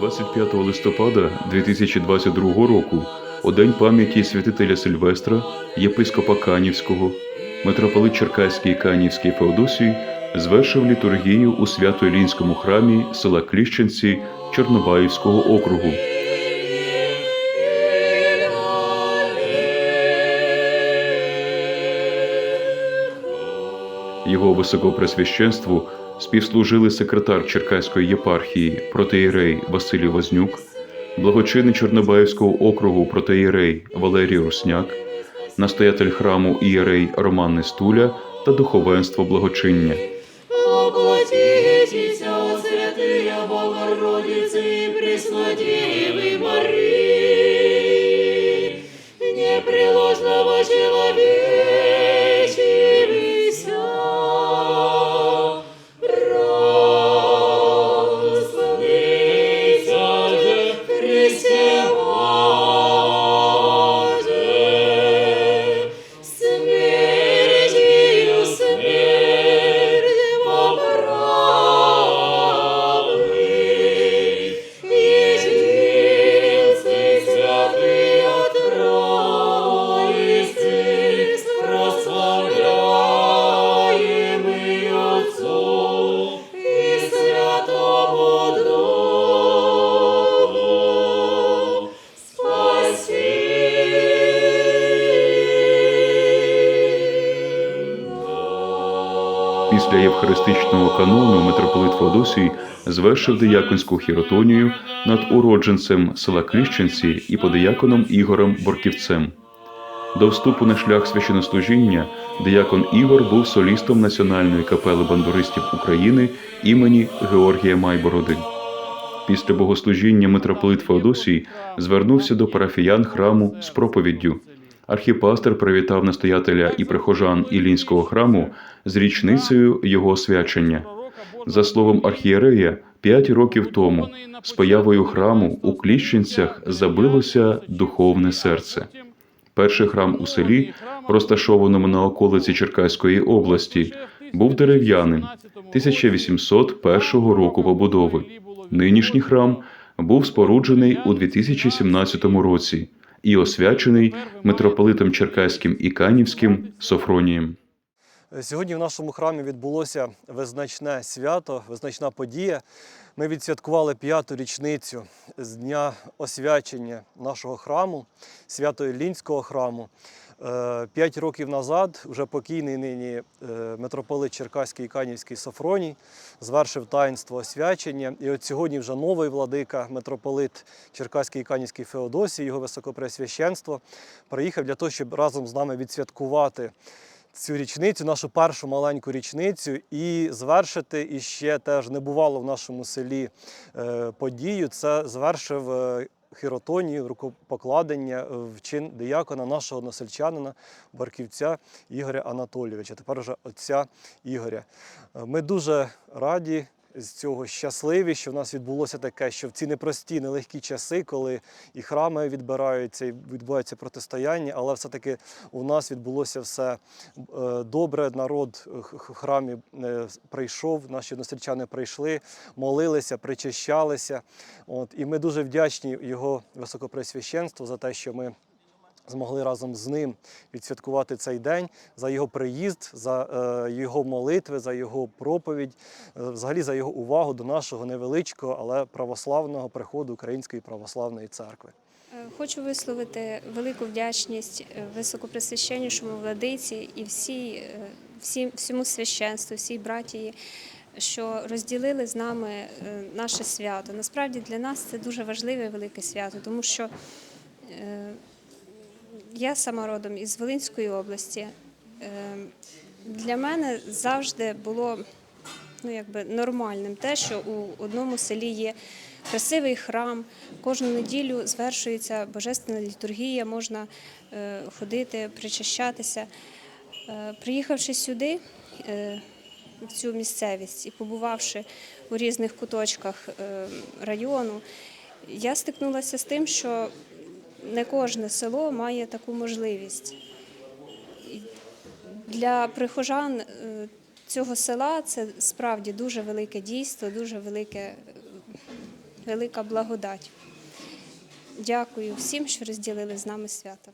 25 листопада 2022 року, у день пам'яті святителя Сильвестра, єпископа Канівського, митрополит Черкаський Канівський Феодосій звершив літургію у Свято-Ілінському храмі села Кліщенці Чорнобаївського округу. Його високопресвященству співслужили секретар Черкаської єпархії протеєрей Василій Вознюк, благочинний Чорнобаївського округу протеєрей Валерій Русняк, настоятель храму ієрей Роман Нестуля та духовенство благочиння. Воплотитеся, о святые Богородицы и Преснодевы Марии, непреложного человечивися, Після євхаристичного канону митрополит Феодосій звершив дияконську хіротонію над уродженцем села Кліщенці і подияконом Ігорем Борківцем. До вступу на шлях священнослужіння диякон Ігор був солістом Національної капели бандуристів України імені Георгія Майбороди. Після богослужіння митрополит Феодосій звернувся до парафіян храму з проповіддю. Архіпастер привітав настоятеля і прихожан Ілінського храму з річницею його освячення. За словом архієрея, п'ять років тому з появою храму у Кліщенцях забилося духовне серце. Перший храм у селі, розташованому на околиці Черкаської області, був дерев'яним 1801 року побудови. Нинішній храм був споруджений у 2017 році і освячений митрополитом Черкаським і Канівським Софронієм. Сьогодні в нашому храмі відбулося визначне свято, визначна подія. Ми відсвяткували п'яту річницю з дня освячення нашого храму, Свято-Іллінського храму. Е, П'ять років назад вже покійний нині е, митрополит Черкаський і Канівський Софроній звершив таїнство освячення. І от сьогодні вже новий владика, митрополит Черкаський і Канівський Феодосій, його високопресвященство, приїхав для того, щоб разом з нами відсвяткувати цю річницю, нашу першу маленьку річницю, і звершити іще теж не бувало в нашому селі е, подію. Це звершив хіротонію, рукопокладення вчин в чин диякона нашого насельчанина, Барківця Ігоря Анатолійовича, тепер вже отця Ігоря. Е, Ми дуже раді. З цього щасливі, що в нас відбулося таке, що в ці непрості, нелегкі часи, коли і храми відбираються, і відбувається протистояння, але все-таки у нас відбулося все е, добре. Народ е, х- х- храмі е, прийшов, наші односельчани прийшли, молилися, причащалися. От, і ми дуже вдячні його високопресвященству за те, що ми змогли разом з ним відсвяткувати цей день за його приїзд, за е, його молитви, за його проповідь, е, взагалі за його увагу до нашого невеличкого, але православного приходу Української православної церкви. Е, Хочу висловити велику вдячність високопресвященнішому владиці і всій, всім, всьому священству, всій братії, що розділили з нами наше свято. Насправді для нас це дуже важливе велике свято, тому що я сама родом із Волинської області. Е, Для мене завжди було ну, якби нормальним те, що у одному селі є красивий храм. Кожну неділю звершується божественна літургія, можна е, ходити, причащатися. Е, приїхавши сюди, е, в цю місцевість і побувавши у різних куточках е, району, я стикнулася з тим, що не кожне село має таку можливість. Для прихожан е, цього села це справді дуже велике дійство, дуже велике велика благодать. Дякую всім, що розділили з нами свято.